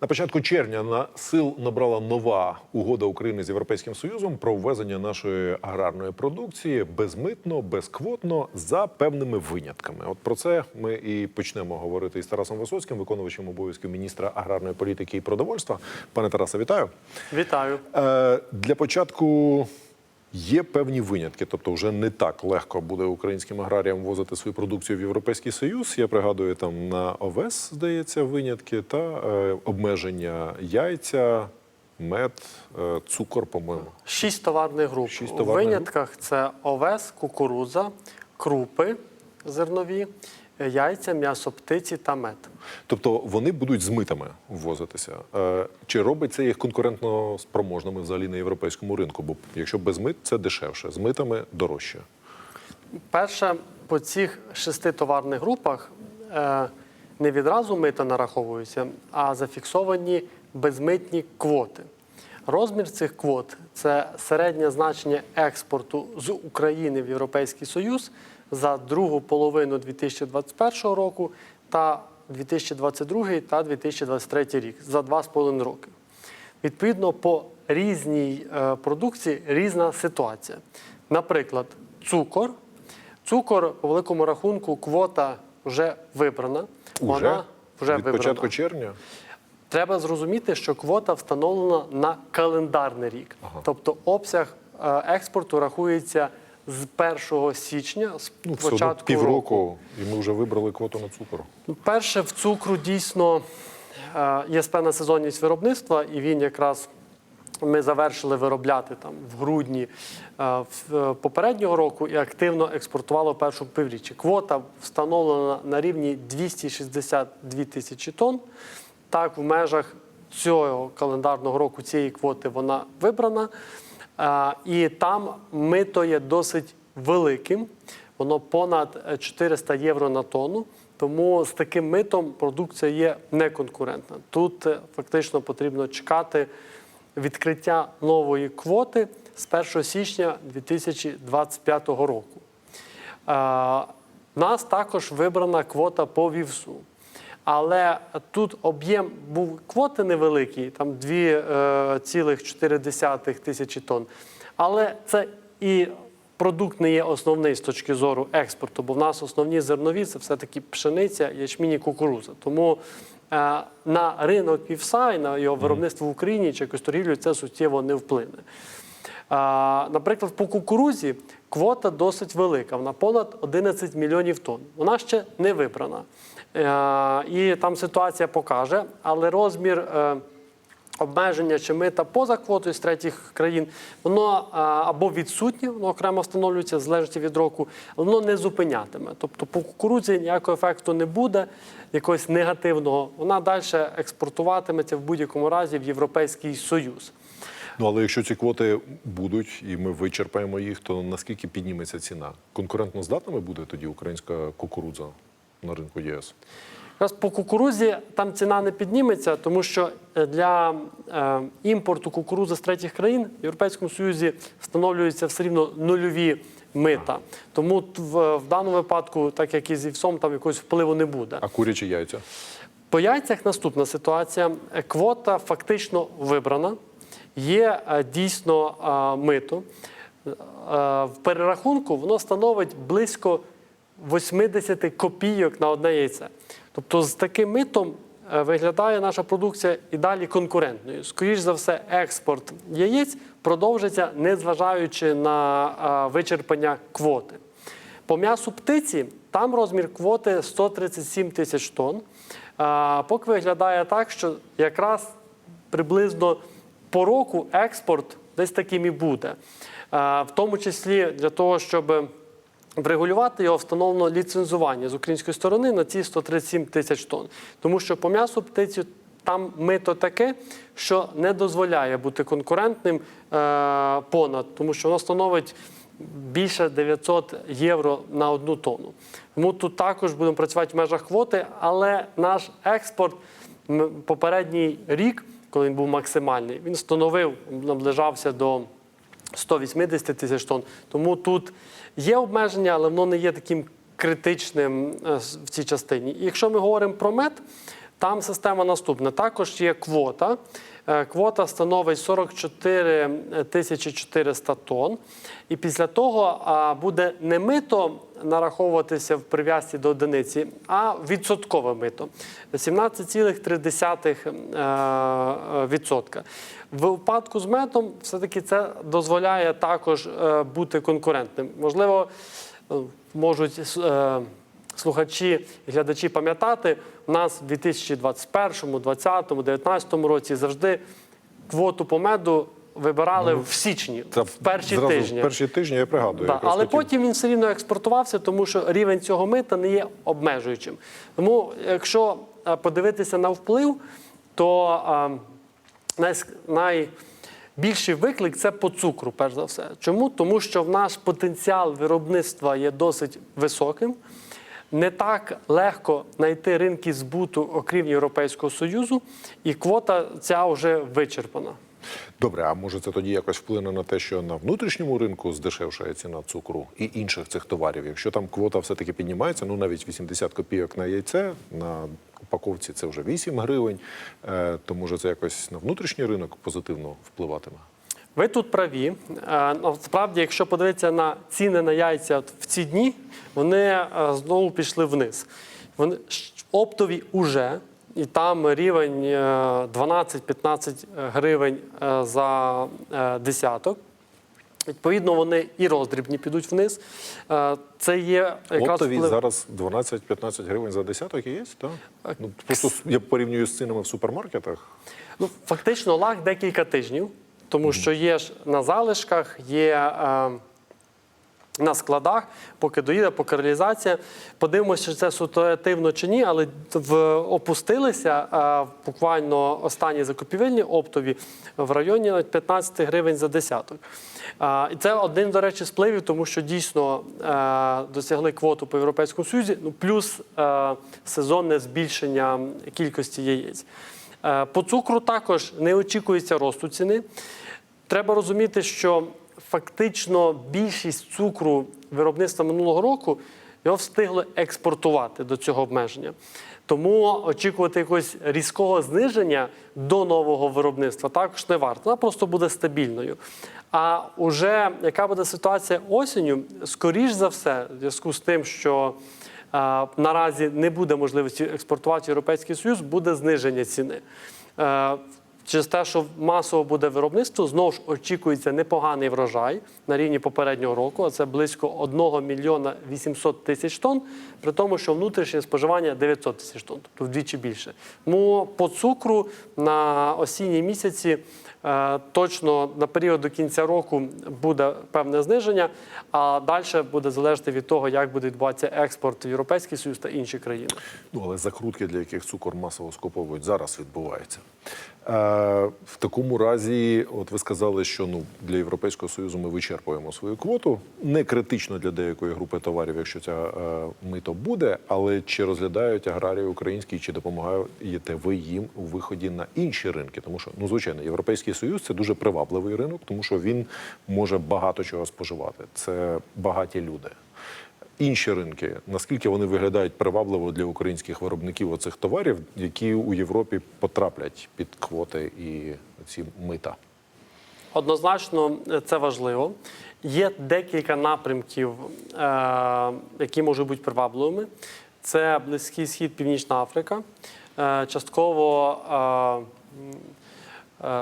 На початку червня на сил набрала нова угода України з Європейським Союзом про ввезення нашої аграрної продукції безмитно, безквотно за певними винятками. От про це ми і почнемо говорити із Тарасом Висоцьким, виконувачем обов'язків міністра аграрної політики і продовольства. Пане Тарасе, вітаю. Вітаю. Е, для початку є певні винятки, тобто вже не так легко буде українським аграріям возити свою продукцію в Європейський Союз. Я пригадую там на овес, здається, винятки та е, обмеження яйця, мед, е, цукор, по-моєму. Шість товарних груп. Шість У товарних винятках це овес, кукурудза, крупи зернові, яйця, м'ясо птиці та мед. Тобто вони будуть з митами ввозитися. Е, Чи робить це їх конкурентно спроможними взагалі на європейському ринку? Бо якщо без мит це дешевше, з митами дорожче. Перше, по цих шести товарних групах е, не відразу мита нараховуються, а зафіксовані безмитні квоти. Розмір цих квот це середнє значення експорту з України в Європейський Союз за другу половину 2021 року та 2022 та 2023 рік за 2,5 роки. Відповідно, по різній е, продукції різна ситуація. Наприклад, цукор. Цукор, по великому рахунку, квота вже вибрана. Уже, вже від вибрана. початку червня. Треба зрозуміти, що квота встановлена на календарний рік. Ага. Тобто обсяг е, експорту рахується з 1 січня, з Ну, початку року. півроку, і ми вже вибрали квоту на цукор. Перше, в цукру дійсно е, є певна сезонність виробництва, і він якраз ми завершили виробляти там в грудні е, е, попереднього року і активно експортували в першому півріччі. Квота встановлена на рівні 262 тисячі тонн. Так, в межах цього календарного року цієї квоти вона вибрана. Е, І там мито є досить великим. Воно понад е, 400 євро на тонну. Тому з таким митом продукція є неконкурентна. Тут е, фактично потрібно чекати відкриття нової квоти з 1 січня 2025 року. Е, У нас також вибрана квота по вівсу. Але тут об'єм був квоти невеликий, там 2,4 тисячі тонн. Але це і продукт не є основний з точки зору експорту, бо в нас основні зернові це все-таки пшениця, ячмінь і кукуруза. Тому е, на ринок вівса і на його виробництво в Україні чи якусь торгівлю це суттєво не вплине. А, Наприклад, по кукурузі квота досить велика, вона понад 11 мільйонів тонн. Вона ще не вибрана. Е, І там ситуація покаже, але розмір е, обмеження чи мита поза квотою з третіх країн, воно або відсутнє, воно окремо встановлюється, залежить від року, воно не зупинятиме. Тобто по кукурудзі ніякого ефекту не буде, якогось негативного. Вона далі експортуватиметься в будь-якому разі в Європейський Союз. Ну але якщо ці квоти будуть і ми вичерпаємо їх, то наскільки підніметься ціна? Конкурентно здатними буде тоді українська кукурудза на ринку ЄС? Якраз по кукурузі там ціна не підніметься, тому що е, для е, імпорту кукурузи з третіх країн в Європейському Союзі встановлюються все рівно нульові мита. Тому в, в даному випадку, так як і з ІВСом, там якогось впливу не буде. А курячі яйця? По яйцях наступна ситуація. Квота фактично вибрана. Є е, дійсно мито. В перерахунку воно становить близько 80 копійок на одне яйце. Тобто з таким митом е, виглядає наша продукція і далі конкурентною. Скоріше за все, експорт яєць продовжиться, незважаючи на е, вичерпання квоти. По м'ясу птиці там розмір квоти 137 тисяч тонн. Поки виглядає так, що якраз приблизно по року експорт десь таким і буде. В тому числі для того, щоб врегулювати його, встановлено ліцензування з української сторони на ці 137 тисяч тонн. Тому що по м'ясу птиці там мито таке, що не дозволяє бути конкурентним е, понад, тому що воно становить більше 900 євро на одну тонну. Тому тут також будемо працювати в межах квоти, але наш експорт попередній рік, коли він був максимальний, він становив, наближався до 180 тисяч тонн. Тому тут є обмеження, але воно не є таким критичним е, в цій частині. Якщо ми говоримо про мед, Там система наступна. Також є квота. Е, Квота становить 44 тисячі 400 тонн. І після того буде не мито нараховуватися в прив'язці до одиниці, а відсоткове мито 17,3%. е. В випадку з метом все-таки це дозволяє також е, бути конкурентним. Можливо, можуть слухачі і глядачі пам'ятати, у нас в 2021, 2020, 2019 році завжди квоту по меду вибирали в січні, Це в перші зразу тижні. В перші тижні я пригадую. Да, але хотів. потім він все рівно експортувався, тому що рівень цього мита не є обмежуючим. Тому, якщо е, подивитися на вплив, то е, найс- найбільший виклик це по цукру, перш за все. Чому? Тому що в наш потенціал виробництва є досить високим. Не так легко знайти ринки збуту, окрім Європейського Союзу, і квота ця вже вичерпана. Добре, а може це тоді якось вплине на те, що на внутрішньому ринку здешевшає ціна цукру і інших цих товарів? Якщо там квота все-таки піднімається, ну навіть 80 копійок на яйце, на упаковці це вже 8 гривень, е, то може це якось на внутрішній ринок позитивно впливатиме? Ви тут праві. Е, Насправді, якщо подивитися на ціни на яйця в ці дні, вони е, знову пішли вниз. Вони оптові уже, і там рівень е, 12-15 гривень е, за е, десяток. Відповідно, вони і роздрібні підуть вниз. Це є якраз Оптові вплив- зараз 12-15 гривень за десяток і є, так? Ну, просто я порівнюю з цінами в супермаркетах. Ну, фактично лаг декілька тижнів, тому що є ж на залишках, є е, на складах, поки доїде, поки реалізація. Подивимося, чи це ситуативно чи ні, але в, опустилися е, буквально останні закупівельні оптові в районі 15 гривень за десяток. Е, і це один, до речі, з впливів, тому що дійсно е, досягли квоту по Європейському Союзі, ну, плюс е, сезонне збільшення кількості яєць. Е, По цукру також не очікується росту ціни. Треба розуміти, що фактично більшість цукру виробництва минулого року його встигли експортувати до цього обмеження. Тому очікувати якогось різкого зниження до нового виробництва також не варто. Вона просто буде стабільною. А уже яка буде ситуація осінню, скоріш за все, в зв'язку з тим, що наразі не буде можливості експортувати в Європейський Союз, буде зниження ціни. Е, Через те, що масово буде виробництво, знову ж очікується непоганий врожай на рівні попереднього року, а це близько 1 мільйона 800 тисяч тонн, при тому, що внутрішнє споживання 900 тисяч тонн, тобто вдвічі більше. Тому по цукру на осінні місяці точно на період до кінця року буде певне зниження, а далі буде залежати від того, як буде відбуватися експорт в Європейський Союз та інші країни. Ну, але закрутки, для яких цукор масово скуповують, зараз відбуваються. Е, в такому разі, от ви сказали, що ну, для Європейського Союзу ми вичерпуємо свою квоту. Не критично для деякої групи товарів, якщо ця е, мито буде, але чи розглядають аграрії українські, чи допомагаєте ви їм у виході на інші ринки? Тому що, ну, звичайно, Європейський Союз це дуже привабливий ринок, тому що він може багато чого споживати. Це багаті люди. Інші ринки, наскільки вони виглядають привабливо для українських виробників оцих товарів, які у Європі потраплять під квоти і ці мита? Однозначно, це важливо. Є декілька напрямків, е, які можуть бути привабливими. Це Близький Схід, Північна Африка, е, частково е,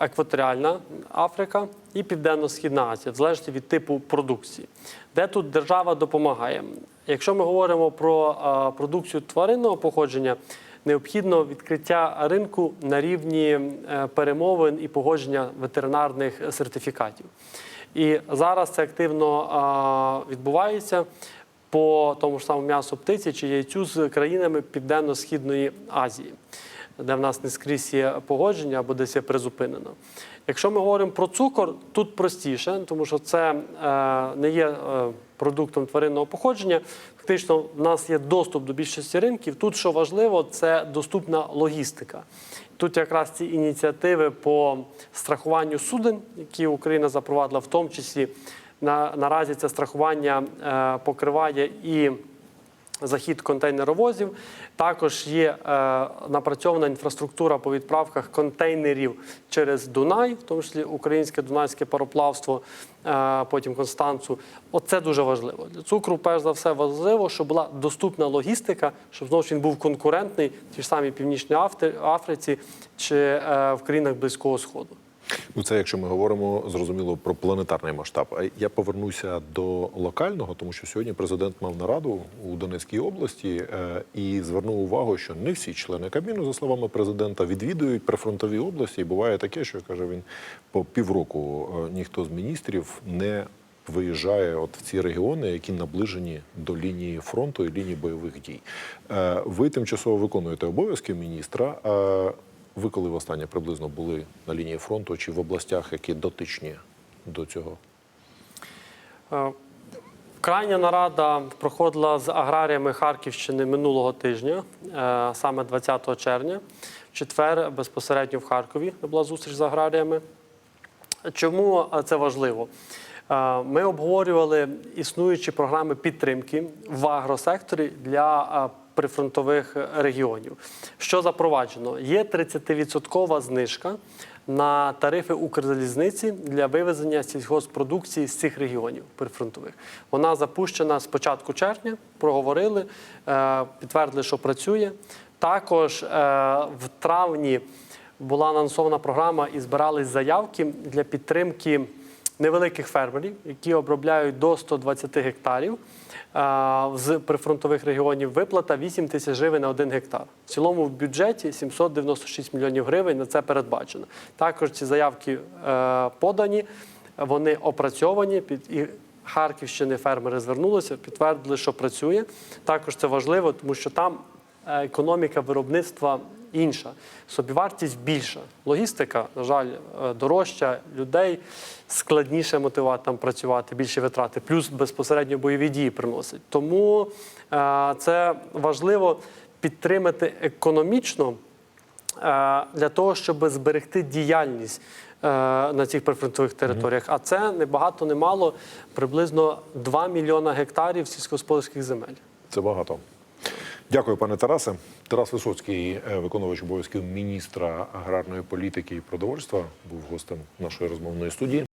екваторіальна Африка і Південно-Східна Азія, в залежності від типу продукції. Де тут держава допомагає? Якщо ми говоримо про е, продукцію тваринного походження, необхідно відкриття ринку на рівні е, перемовин і погодження ветеринарних сертифікатів. І зараз це активно е, відбувається по тому ж самому м'ясу птиці чи яйцю з країнами Південно-Східної Азії, де в нас не скрізь є погодження або десь є призупинено. Якщо ми говоримо про цукор, тут простіше, тому що це е, не є е, продуктом тваринного походження. Фактично, в нас є доступ до більшості ринків. Тут, що важливо, це доступна логістика. Тут якраз ці ініціативи по страхуванню суден, які Україна запровадила, в тому числі на, наразі це страхування е, покриває і захід контейнеровозів. Також є е, напрацьована інфраструктура по відправках контейнерів через Дунай, в тому числі українське дунайське пароплавство, е, потім Констанцу. Оце дуже важливо. Для цукру, перш за все, важливо, щоб була доступна логістика, щоб знову ж він був конкурентний в тій ж самій Північній Афри- Африці чи е, в країнах Близького Сходу. Ну, це якщо ми говоримо зрозуміло про планетарний масштаб. А я повернуся до локального, тому що сьогодні президент мав нараду у Донецькій області е, і звернув увагу, що не всі члени кабіну, за словами президента, відвідують прифронтові області. І буває таке, що каже він по півроку е, ніхто з міністрів не виїжджає от в ці регіони, які наближені до лінії фронту і лінії бойових дій. Е, Ви тимчасово виконуєте обов'язки міністра. Ви коли востаннє приблизно були на лінії фронту чи в областях, які дотичні до цього? Е, Крайня нарада проходила з аграріями Харківщини минулого тижня, е, саме 20 червня. В четвер безпосередньо в Харкові була зустріч з аграріями. Чому е, це важливо? Ми обговорювали існуючі програми підтримки в агросекторі для прифронтових регіонів. Що запроваджено? Є 30% знижка на тарифи Укрзалізниці для вивезення сільгоспродукції з цих регіонів прифронтових. Вона запущена з початку червня, проговорили, е, підтвердили, що працює. Також е, в травні була анонсована програма і збирались заявки для підтримки невеликих фермерів, які обробляють до 120 гектарів. З прифронтових регіонів виплата 8 тисяч гривень на один гектар. В цілому в бюджеті 796 мільйонів гривень на це передбачено. Також ці заявки е, подані, вони опрацьовані і Харківщини фермери звернулися, підтвердили, що працює. Також це важливо, тому що там економіка виробництва інша, собівартість більша. Логістика, на жаль, е, дорожча, людей складніше мотивувати там працювати, більше витрати, плюс безпосередньо бойові дії приносить. Тому е, це важливо підтримати економічно. е, Для того, щоб зберегти діяльність е, на цих прифронтових територіях, а це не багато, не мало, приблизно 2 мільйона гектарів сільськогосподарських земель. Це багато. Дякую, пане Тарасе. Тарас Висоцький, е, виконувач обов'язків міністра аграрної політики і продовольства, був гостем нашої розмовної студії.